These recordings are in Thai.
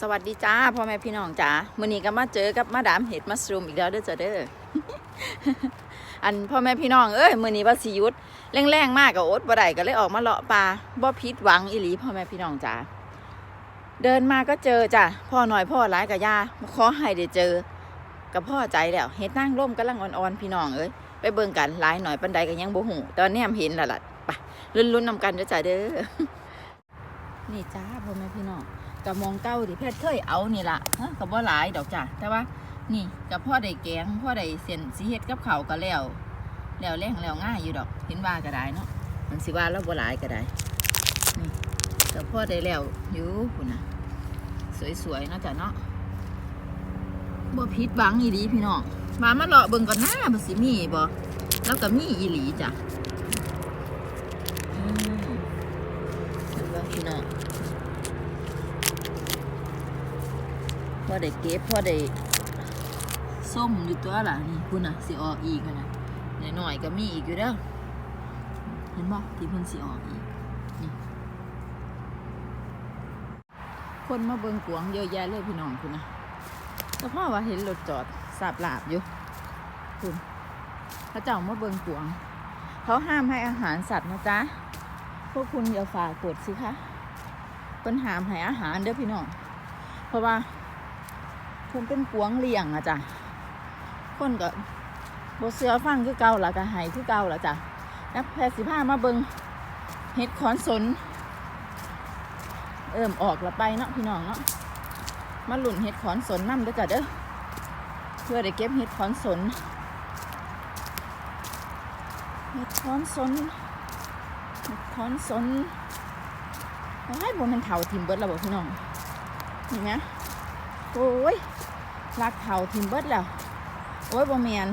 สวัสดีจ้าพ่อแม่พี่น้องจ้ามื้อนี้ก็มาเจอกับมาดามเห็ดมัสรูมอีกแล้วเด้อจ้าเด้ออันพ่อแม่พี่น้องเอ้ยมื้อนี้ว่าสิยุดแรงๆมากก็อดบ่ได้ก็เลยออกมาเลาะปลาบ่ผิดหวังอีหลีพ่อแม่พี่น้องจ้าเดินมาก็เจอจ้ะพ่อหน่อยพ่อหลายกับยาขอให้ได้เจอกับพ่อใจแล้วเห็ดนั่งร่มกำลังอ่อนๆพี่น้องเอ้ยไปเบิ่งกันหลายหน่อยปันใดก็ยังบ่หูตอนนี้เห็นล้วล่ะไปลุ้นๆนำกันเด้อจ้าเด้อนี่จ้าพ่อแม่พี่น้อง กับมองเก้าที่แพทย์เคยเอานี่ละฮะกับว่าหลายดอกจ้ะแต่ว่า นี่กับพ่อได้แกงพ่อได้เส้นสีเฮ็ดกับเขาก็แล้วแล้วแรงแล้วง่ายอยู่ดอกเห็นว่าก็ได้เนาะมันสิว่าแล้วบ่หลายก็ได้นี่กับพ่อได้แล้วอยู่คุณนะสวยๆเนาะจ้ะเนาะบ่ผิดหวังอีหลีพี่น้องมามาเลาะเบิ่งก่อนหนะมันสิมีบ่แล้วก็มีอีหลีจ้ะอืมเห็นบ่พี่น้อง พอ ได้เก็บพอได้ส้มอยู่ตัวล่ะนี่คุณน่ะสิออกอีกอะนะหน่อยๆก็มีอีกอยู่เด้อเห็นบ่ที่เพิ่นสิออกอีกนี่คนมาเบิ่งกวางเยอะแยะเลยพี่น้องคุณนะแต่พ่อว่าเห็นรถจอดสาบลาบอยู่คุณเขาเจ้ามาเบิ่งกวางเขาห้ามให้อาหารสัตว์นะจ๊ะพวกคุณอย่าฝ่ากฎสิคะเพิ่นหามให้อาหารเด้อพี่น้องเพราะว่า คนเป็นกวงเลี้ยงอะจ้ะคนก็บเสือฟังคือเก่าละก็ใหายคือเก่าละจ้ะนักแพทย์สิพามาเบิงเห็ดขอนสน เอิ่มออกละไปเนาะพี่น้องเนาะมาหลุ่นเห็ดขอนสนนำเด้อจ้ะเด้อเพื่อได้เก็บเห็ดขอนสนเห็ดขอนสนเห็ดขอนสนโอ้บ่แมันเถาทิมเบิร์ดแล้วบ่พี่น้องนี่นะโอ้ย รักเผาทิมเบิดแล้ว โอ้ยบ่แมน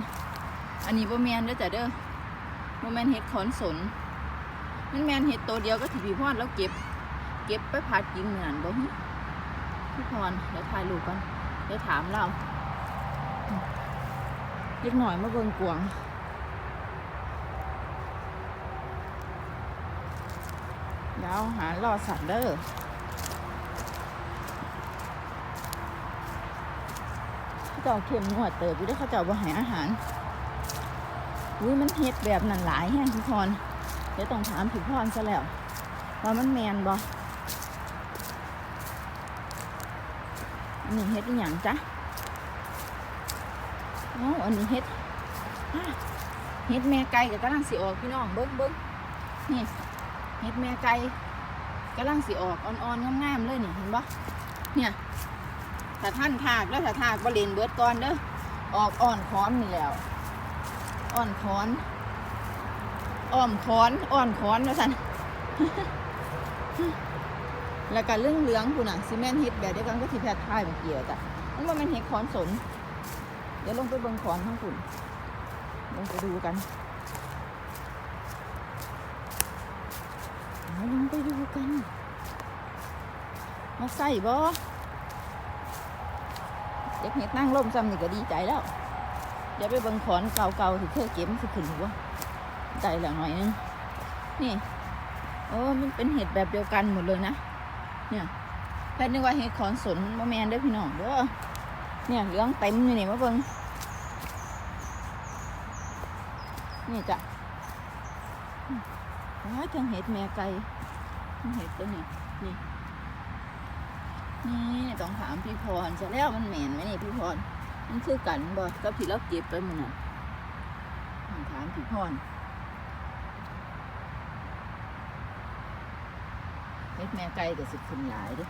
อันนี้บ่แมนเด้อจ้ะเด้อบ่แมนเห็ดขอนสน มันแมนเห็ดตัวเดียวก็ที่พี่พรแล้วเก็บ เก็บไปผัดกินเหมือนบ่ฮึพี่พรเดี๋ยวถ่ายรูปกันเดี๋ยวถามเราเล็กหน่อยมาเบิ่งกวงเดี๋ยวหาล่อสัตว์เด้อ เขาเจ้าเข้มงวดเติบอยู่เด้วยเขาเจ้าบ่ให้อาหารอุ้ยมันเฮ็ดแบบนั้นหลายแห้งพี่พรเดี๋ยวต้องถามพี่พรซะแล้วว่ามันแมนบ่อันนี้เฮ็ดอีหยังจ๊ะเอ้าอันนี้เฮ็ดเฮ็ดแม่ไก่ก็กำลังสิออกพี่น้องเบิ้งเบิ้งนี่เฮ็ดแม่ไก่กำลังสิออกอ่อนๆงามๆเลยนี่เห็นบ่เนี่ย ถ้าท่านถากแล้วถ้าถากบริเวณเบิดก่อนเด้อออกอ่อนค้อนนี่แล้วอ่อนค้อนอ้อมค้อนอ่อนค้อนว่าสันแล้วก็เรื่องเหลืองคุณน่ะซีเมนต์ฮิตแบบเดียวกันก็ที่แพทย์ท่ายเมื่อกี้อะจ้ะมันว่ามันเห็ดค้อนสน เดี๋ยวลงไปเบิ่งค้อนทั้งคุณลงไปดูกันลงไปดูกัน มาใส่บ่ เด็กเห็ดนั่งร่มซ้ำนี่ก็ดีใจแล้วเดี๋ยวไปบิ่งขอนเก่าๆที่เคยเก็บมันสิขึ้นหัวใจล้วหน่อยนึงนี่โอ้มันเป็นเห็ดแบบเดียวกันหมดเลยนะเนี่ยแพทย์นึกว่าเห็ดขอนสนบ่แมนด้อพี่น้องเด้อเนี่ยเหลืองเต็มอยู่นี่มาเบิ่งนี่จ้ะว้ายเทิงเห็ดแม่ไก่เห็ดตัวนี้นี่ นี่ต้องถามพี่พรจะแล้วมันเหม็นไหมนี่พี่พรมันคือกันบ่กับที่เราเก็บไปมันน่ะถามพี่พรเฮ็ดแม่ไก่ก็สิขึ้นหลายด้อ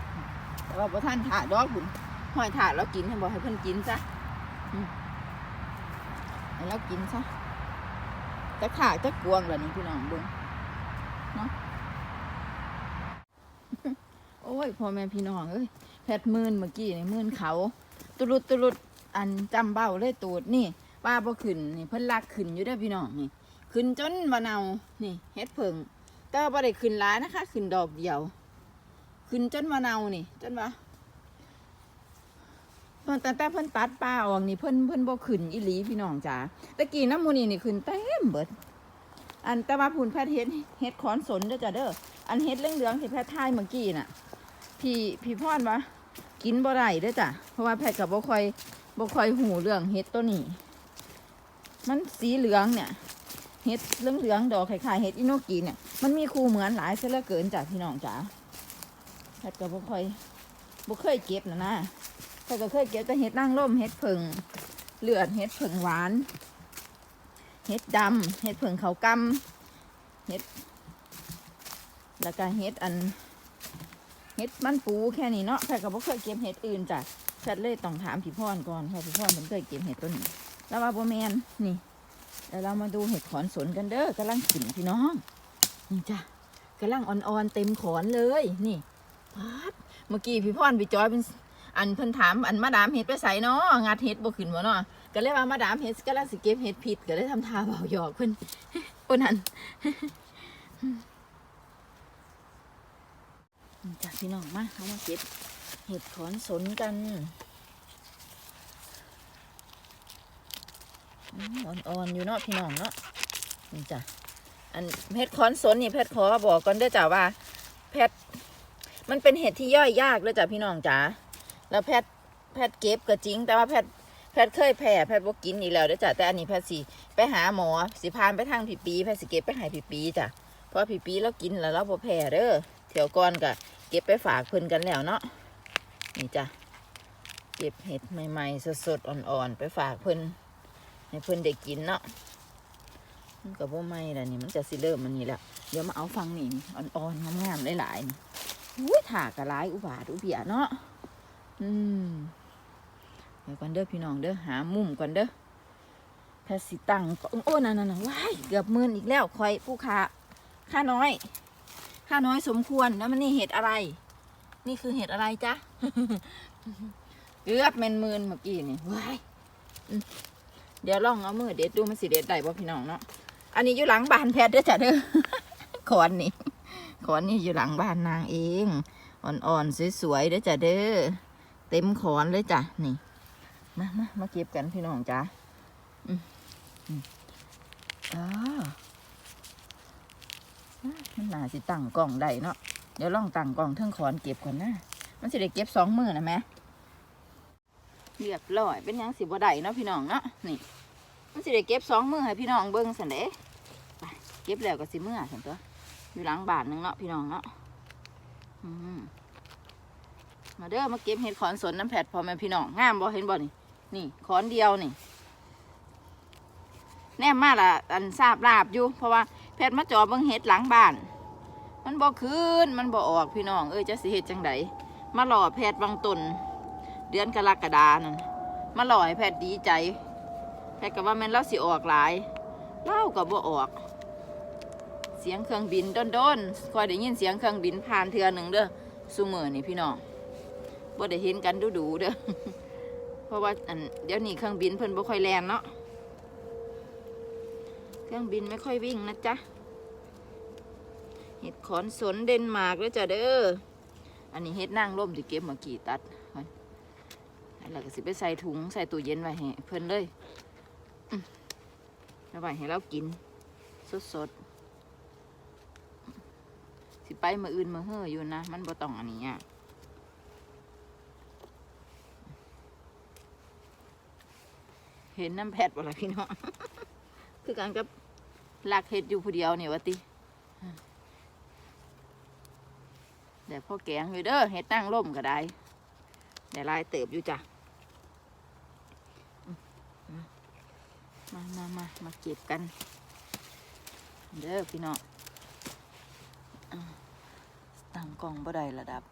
แต่ว่าพอท่านถาดอกบุญห้อยถาดเรากินให้บ่ให้เพิ่นกินซะอืมให้เรากินซะจะขาจะกวงเหรอนี่พี่น้องเบิ่งเนาะ โอ้ยพ่อแม่พี่น้องเอ้ยแพทมื่นเมื่อกี้นี่มื่นเขา ตุลุดตุลุดอันจำเบ้าเลยตูดนี่ป้าบ่ขึ้นนี่เพิ่นลากขึ้นอยู่เด้พี่น้องนี่ขึ้นจนมะนาวนี่เฮ็ดเพิงแต่ว่าบ่ได้ขึ้นหลายนะคะ ขึ้นดอกเดียว ขึ้นจนมะนาวนี่จนว่าตอนแต่แต่เพิ่นตัดป้าออกนี่เพิ่นเพิ่นบ่ขึ้นอีหลีพี่น้องจ๋าตะกี้น้ำมูนี่นี่ขึ้นเต็มเบิดอันแต่ว่าพูนแพทย์เฮ็ดเฮ็ดขอนสนเด้อจ้ะเด้ออันเฮ็ดเหลืองๆที่แพทย์ทายเมื่อกี้น่ะ พี่พี่พรวะกินบ่ได้เด้อจ้ะเพราะว่าแพทกับบ่ค่อยบ่ค่อยหูเรื่องเห็ดตัวนี้ มันสีเหลืองเนี่ยเห็ดเหลืองเหลืองดอกคล้ายๆเห็ดอิโนกิเนี่ยมันมีคู่เหมือนหลายเสียเหลือเกินจ้ะพี่น้องจ๋าแพทก็บ่ค่อยบ่เคยเก็บนะนะแพทก็เคยเก็บแต่เห็ดนางร่มเห็ดผึ่งเลือดเห็ดผึ่งหวานเห็ดดำเห็ดผึ่งเขากำเห็ดแล้วก็เห็ดอัน ห็ดมันปูแค่นี้เนาะแพทย์ก็บ่เคยเก็บเห็ดอื่นจ้ะแพทเลยต้องถามพี่พรก่อนเพราะพี่พรมันเคยเก็บเห็ดตัวนี้แล้วว่าบ่แมนนี่เดี๋ยวเรามาดูเห็ดขอนสนกันเด้อกำลังกินพี่น้อง นี่จ้ะกำลังอ่อนๆเต็มขอนเลยนี่ป๊าดเมื่อกี้พี่พรพี่จอยเป็นอันเพิ่นถามอันมาดามเห็ดไปใส่เนาะงัดเห็ดบ่ขึ้นบ่เนาะก็เลยว่ามาดามเห็ดกำลังสิเก็บเห็ดผิดก็เลยทำท่าเบาหยอกเพิ่นเพิ่นหัน จ้ะพี่น้องมาเอามาเก็บเห็ดขอนสนกันอ่อนๆอยู่เนาะพี่น้องเนาะนี่จ้ะอันเห็ดขอนสนนี่แพทย์ขอบอกก่อนเด้อจ้ะว่า แพทย์มันเป็นเห็ดที่ย่อยยากเลยจ้ะพี่น้องจ๋าแล้วแพทย์แพทย์เก็บก็จริง แต่ว่าแพทย์แพทย์เคยแพ้แพทย์บ่กินอีกแล้วเด้อจ้ะแต่อันนี้แพทย์สิไปหาหมอสิพานไปทางผีปีแพทย์สิเก็บไปหายผีปีจ้ะเพราะผีปีเรากินแล้วเราบ่แพ้เด้อเที่ยวก่อนก็ เก็บไปฝากเพิ่นกันแล้วเนาะนี่จ้ะเก็บเห็ดใหม่ๆสดๆอ่อนๆไปฝากเพิ่นให้เพิ่นได้กินเนาะมันก็บ่ไม่ละนี่มันจะสิเริ่มมันนี่แหละเดี๋ยวมาเอาฟังนี่อ่อนๆงามๆหลายๆนี่อุ้ยถากระไรอุบาทอุเบียเนาะอืมเดี๋ยวก่อนเด้อพี่น้องเด้อหามุมก่อนเด้อแพทย์สิตังก็โอ้นั่นน่ะว้ายเกือบมื่นอีกแล้วคอยผู้ค้าค่าน้อย ค่าน้อยสมควรแล้วมันนี่เห็ดอะไร นี่คือเห็ดอะไรจ๊ะเกือบเมนมืนเมื่อกี้นี่ว้ายเดี๋ยวลองเอามือเด็ดดูมันสิเด็ดได้บ่พี่น้องเนาะอันนี้อยู่หลังบ้านแพทย์เด้อจ้ะเด้อขอนนี่ขอนนี่อยู่หลังบ้านนางเอง อ่อนๆสวยๆเด้อจ้ะเด้อเต็มขอนเลยจ้ะนี่มามามาเก็บกันพี่น้องจ้ะอืมอืมอ่า มันน่าสิตั้งกล่องได้เนาะเดี๋ยวลองตั้งกล่องเทิงขอนเก็บก่อนนะมันสิได้เก็บสองมือนะแม่เรียบร้อยเป็นยังสิบ่ได้เนาะพี่น้องเนาะนี่ มันสิได้เก็บสองมือให้พี่น้องเบิ่งสันเด้ไปเก็บแล้วก็สิมือสันตัวอยู่หลังบานหนึงเนาะพี่น้องเนาะอืมมาเด้อมาเก็บเห็ดขอนสนน้ำแผดพอแม่พี่น้องงามบ่เห็นบ่นี่นี่ขอนเดียวนี่แน่มากละอันทราบลาบอยู่ เพราะว่า แพทย์มาจอบเบิ่งเห็ดหลังบ้าน มันบ่คืนมันบ่ออกพี่น้อง เอ้ยจะสิเฮ็ดจังไดมาหล่อแพทย์บางตนเดือนกรกฎานั่นมาหล่อให้แพทย์ดีใจ แพทย์ก็ว่าแม่นเราสิออกหลายเล่าก็บ่ออก เสียงเครื่องบินโดนๆคอยได้ยินเสียงเครื่องบินผ่านเทือหนึ่งเด้อซุมื้อนี่พี่น้องบ่ได้เห็นกันดูๆเด้อเพราะว่าอันเดี๋ยวนี้เครื่องบินเพิ่นบ่ค่อยแล่นเนาะ เครื่องบินไม่ค่อยวิ่งนะจ๊ะ เห็ดขอนสนเดนมาร์กแล้วจ้ะเด้อ อันนี้เห็ดนั่งร่มที่เก็บเมื่อกี้ตัดแล้วก็สิไปใส่ถุงใส่ตู้เย็นไว้ให้เพิ่นเลยอืมเอาไว้ให้เรากิน สดๆสิไปมืออื่นมือเฮ่ออยู่นะ มันบ่ต้องอันนี้อะเห็นน้ำแพทบ่ละพี่น้อง คือกันกับ ลักเห็ดอยู่ผู้เดียวนี่วะติเดี๋ยวพ่อแกงอยู่เด้อเห็ดนั่งร่มก็ได้เดี๋ยวลายเติบอยู่จ้ะมามามามาเก็บกัน เด้อพี่น้องตั้งกล้องบ่ได้ระดับ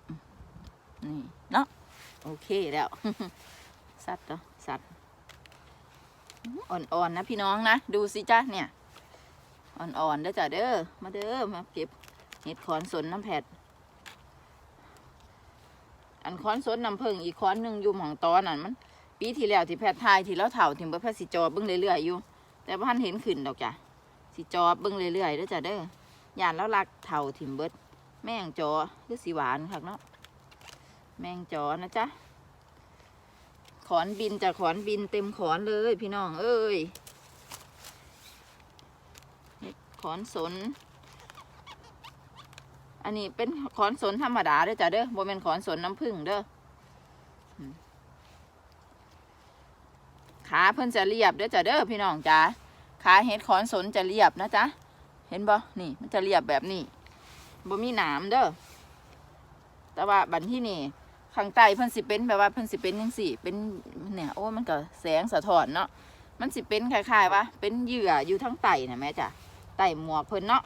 นี่เนาะโอเคแล้ว สัตว์เนาะสัตว์อ่อนๆนะพี่น้องนะ ดูสิจ้าเนี่ย อ่อนๆเด้อจ้ะเด้อมาเด้อมาเก็บเห็ดขอนสนน้ำแผดอันขอนสนน้ำผึ้งอีกขอนหนึ่งอยู่หมองตอนนั่นมัน ปีที่แล้วที่แพทย์ทายที่เราเถ่าถึงเบอร์แพทย์สิจอบเบิ้งเรื่อยๆอยู่ แต่ว่านเห็นขึ้นดอกจ้ะสิจอบเบิ้งเรื่อยๆเด้อจ้ะเด้อยานแล้วรักเถ่าถิ่มเบิดแม่งจอคือสีหวานคักเนาะแมงจอนะจ๊ะขอนบินจากขอนบินเต็มขอนเลยพี่น้องเอ้ย ขอนสน อันนี้เป็นขอนสนธรรมดาเด้อจ้ะเด้อโบเป็นขอนสนน้ำผึ้งเด้อขาเพิ่นจะเรียบเด้อจ้ะเด้อพี่น้องจ้ะขาเฮ็ดขอนสนจะเรียบนะจ๊ะเห็นบ่นี่มันจะเรียบแบบนี้บ่มีหนามเด้อแต่ว่าบันที่นี่ข้างใต้เพิ่นสิเป็นแบบว่าเพิ่นสิเป็นยังสี่ เป็นเนี่ยโอ้มันก็แสงสะท้อนเนาะมันสิเป็นคล้ายๆว่าเป็นเหยื่ออยู่ทั้งไตนะแม่จ้ะ ตหมวกเพิ่นเนาะ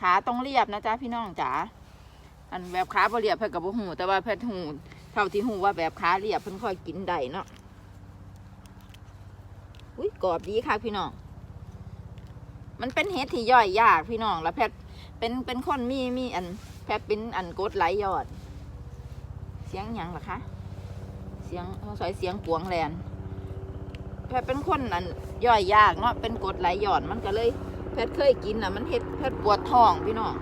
ขาต้องเรียบนะจ๊ะพี่น้องจ๋าอันแบบขาบ่เรียบเพิ่นก็บ่ฮู้แต่ว่าเพิ่นฮู้เท่าที่ฮู้ว่าแบบขาเรียบเพิ่นค่อยกินได้เนาะอุ้ยกรอบดีค่ะพี่น้อง มันเป็นเห็ดที่ย่อยยากพี่น้อง แล้วแพทเป็นเป็นคนมีมีอัน แพทเป็นอันกดไหลยอด เสียงยังล่ะคะ เสียงสอยเสียงปวงแลนแพทเป็นคนอันย่อยยากเนาะเป็นกดไหลยอดมันก็เลย แพทย์เคยกินอะ มันเห็ดแพทย์ปวดท้องพี่น้อง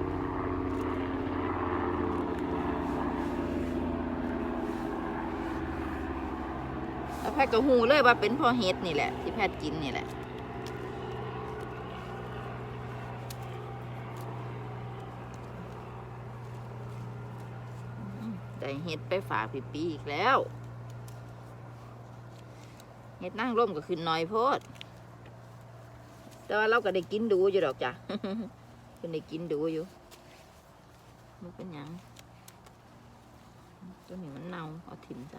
แล้วแพทย์ก็หูเลยว่าเป็นเพ่อเห็ดนี่แหละ ที่แพทย์กินนี่แหละอืมได้เห็ดไปฝากพี่ปีอีกแล้ว เห็ดนั่งร่มก็ขึ้นน้อยโพด แต่ว่าเราก็ได้กินดูอยู่ดอกจ้ะเพิ่นได้กินดูอยู่มันเป็นหยังตัวนี้มันเน่าเอาถิ่มซะ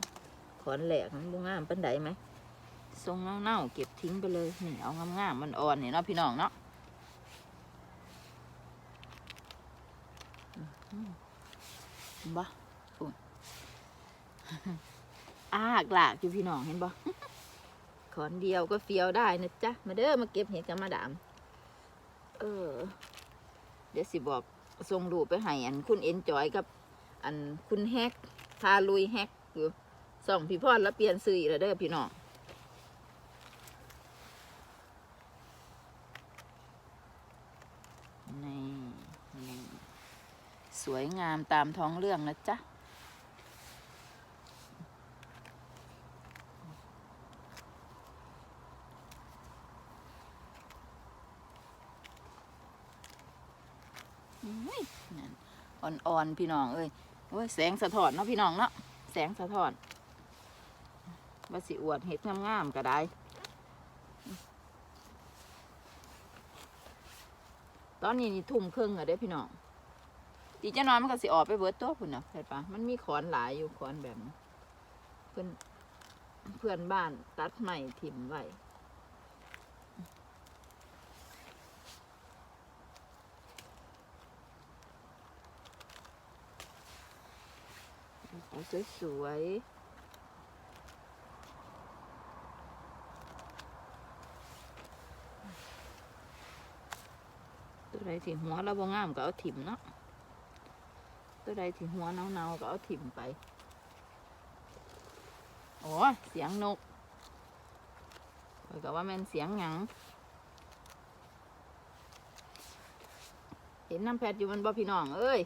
ขอนแหลกมันบ่งามปันใดไหมทรงเน่าๆเก็บทิ้งไปเลยนี่เอางามๆมันอ่อนนี่เนาะพี่น้องเนาะบ่ฝุ่นอากหลากอยู่พี่น้องเห็นบ่ ขอนเดียวก็เฟี้ยวได้นะจ๊ะ มาเด้อมาเก็บเห็ดกันมาดาม เออ เดี๋ยวสิบอกส่งรูปไปให้อันคุณเอ็นจอยกับ อันคุณแฮกพาลุยแฮกอยู่ส่องพี่พอดแล้วเปลี่ยนซื้ออีกแล้วเด้อพี่น้องนี่นี่สวยงามตามท้องเรื่องนะจ๊ะ อุ้ยนั่น อ่อนๆพี่น้องเอ้ยโอ้ยแสงสะท้อนเนาะพี่น้องเนาะแสงสะท้อนว่าสิอวดเห็ดงามๆก็ได้ตอนนี้นี่ทุ่มครึ่งอะเด้พี่น้องตีจะนอนมันก็สิออกไปเบิดตัวพุ่นนะเห็นปะมันมีขอนหลายอยู่ขอนแบบเพื่อนเพื่อนบ้านตัดใหม่ถิ่มไว้เอา สวยๆ ตัวใดที่หัวเราบ่งามก็เอาถิ่มเนาะ ตัวใดที่หัวเนาๆก็เอาถิ่มไปโอ้เสียงนกข้อยก็ว่าแม่นเสียงหยังเห็นน้ำแพทอยู่มันบ่พี่น้อง เอ้ย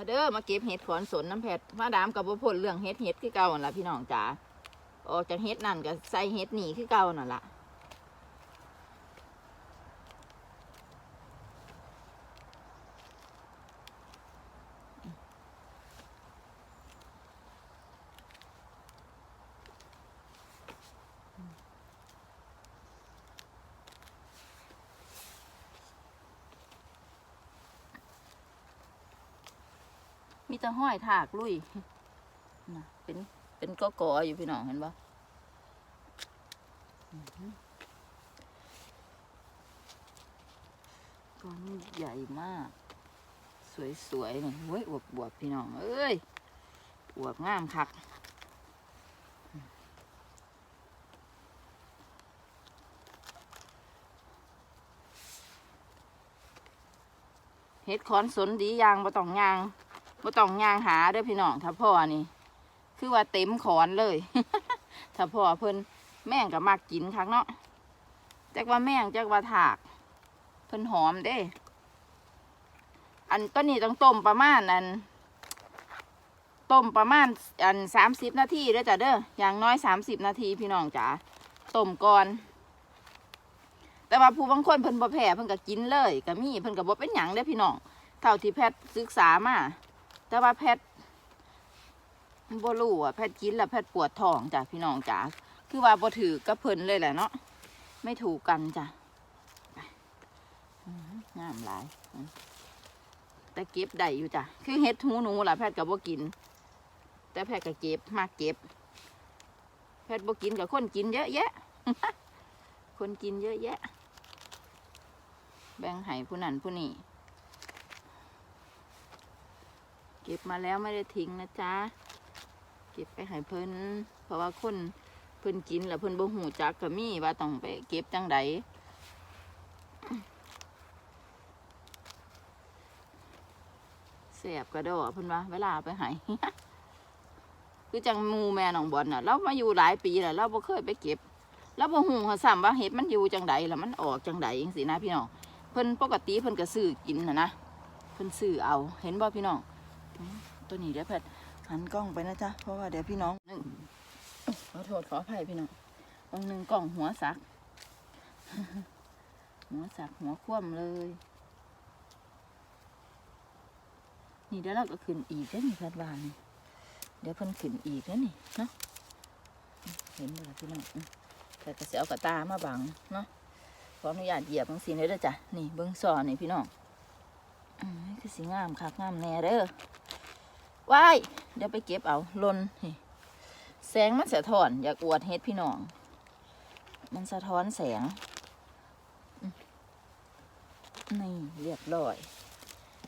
มาเด้อมาเก็บเห็ดขอนสนน้ำแผดมาดามกับบ่พ้นเรื่องเห็ดเห็ดคือเก่านั่นล่ะพี่น้องจ๋าออกจากเห็ดนั่นก็ใส่เห็ดนี่คือเก่านั่นล่ะ มีแต่ห้อยถากลุยนะเป็นเป็นก็กออยู่พี่น้องเห็นปะอื้อหือก้อนใหญ่มาก สวยๆนี่เว้ยอวบบวบพี่น้อง เอ้ยอวบงามคักเฮ็ดคอนสนดีอยางบ่ต้องยาง บ่ต้องยางหาเด้อพี่น้องถ้าพ่อนี่ คือว่าเต็มขอนเลย ถ้าพ่อเพิ่นแม่งก็มักกินคักเนาะจักว่าแม่งจักว่าถาก เพิ่นหอมเด้ อันต้นนี้ต้องต้มประมาณอันต้มประมาณอันสามสิบนาทีเด้อจ้ะเด้ออย่างน้อยสามสิบนาทีพี่น้องจ๋าต้มก่อน แต่ว่าผู้บางคนเพิ่นบ่แพ้เพิ่นก็กินเลยก็มีเพิ่นก็บ่เป็นหยังเด้อพี่น้องเท่าที่แพทย์ศึกษามา แต่ว่าแพทย์บ่รู้อะแพทย์กินแล้วแพทย์ปวดท้องจ้ะพี่น้องจ๋าคือว่าบ่ถือกับเพิ่นเลยแหละเนาะไม่ถูกกันจ้ะงามหลายแต่เก็บได้อยู่จ้ะคือเฮ็ดหูหนูล่ะแพทย์ก็บ่กิน แต่แพทย์ก็เก็บมากเก็บ แพทย์บ่กินกับคนกินเยอะแยะ คนกินเยอะแยะ แบ่งให้ผู้นั้นผู้นี้เก็บมาแล้วไม่ได้ทิ้งนะจ๊ะ เก็บไปให้เพิ่นเพราะว่าคนเพิ่นกินแล้วเพิ่นบ่หูจักก็มีว่าต้องไปเก็บจังใดเสียบกระโดดเพิ่นว่าเวลาไปให้คือจังมูแม่น้องบอลน่ะเรามาอยู่หลายปีแล้วเราบ่เคยไปเก็บแล้วบ่ฮู้ว่าซ้ำว่าเห็ดมันอยู่จังใดแล้วมันออกจังใดจังซี่นะพี่น้องเพิ่นปกติเพิ่นก็ซื้อกินนะนะเพิ่นซื้อเอาเห็นบ่พี่น้อง ตัวนี้เดี๋ยวเพิ่นหันกล้องไปนะจ๊ะ เพราะว่าเดี๋ยวพี่น้องหนึ่งขอโทษขออภัยพี่น้องบางหนึ่งกล้องหัวสัก หัวสักหัวคว่ำเลย นี่เดี๋ยวเราก็ขึ้นอีกแล้วนี่พัดวานนี่เดี๋ยวเพิ่นขึ้นอีกแล้วนี่เนาะเห็นบ่ล่ะพี่น้องแต่ก็สิเอากระตามาบังเนาะขออนุญาตเหยียบบางสีเลยด้อจ้ะ นี่เบิ้องซอนี่พี่น้องอืมคือสีงามคักงามแน่เด้อ ว้ายเดี๋ยวไปเก็บเอาลนนี่แสงมันสะท้อน อยากอวดเฮ็ดพี่น้อง มันสะท้อนแสง นี่เรียบร้อย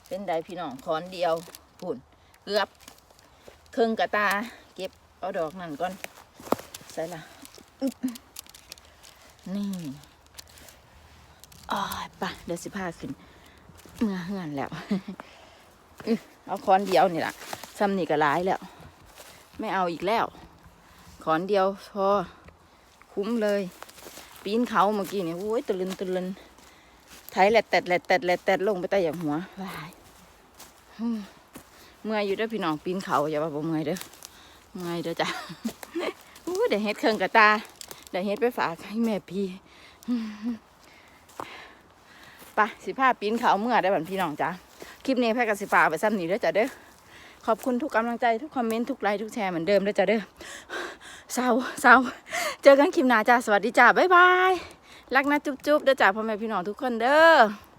เป็นไดพี่น้องคอนเดียวปุ่น เกือบครึ่งกระตา เก็บเอาดอกนั่นก่อน ใส่ละนี่อ้ายไปะเดี๋ยวสิพาขึ้น เมื่อเฮือนแล้ว เอาค้อนเดียวนี่ละ ซ้ำนี่ก็ร้ายแล้ว ไม่เอาอีกแล้วค้อนเดียวพอคุ้มเลย ปีนเขาเมื่อกี้นี่โอ้ยตะลึนตะลึนไถแหลดแตดแหลดแตดแหลดแตดลงไปใต้อย่างหัววายเมื่อยอยู่ด้อพี่น้องปีนเขาอย่าว่าบ่เมื่อยเด้อเมื่อยเด้อจ้ะอู้เดี๋ยวเฮ็ดเครื่องกระตาเดี๋ยวเฮ็ดไปฝากให้แม่พี่ไปสิพาปีนเขาเมื่อได้บันพี่น้องจ้าคลิปนี้แพทย์กับสิฝาไปซ้ำนี้เด้อจ้ะเด้อ ขอบคุณทุกกำลังใจทุกคอมเมนต์ทุกไลค์ทุกแชร์เหมือนเดิมเด้อจ้ะเด้อเศร้าเศร้าเจอกันคลิปหน้าจ้าสวัสดีจ้าบ๊ายบายรักนะจุ๊บๆเด้อจ้าพ่อแม่พี่น้องทุกคนเด้อ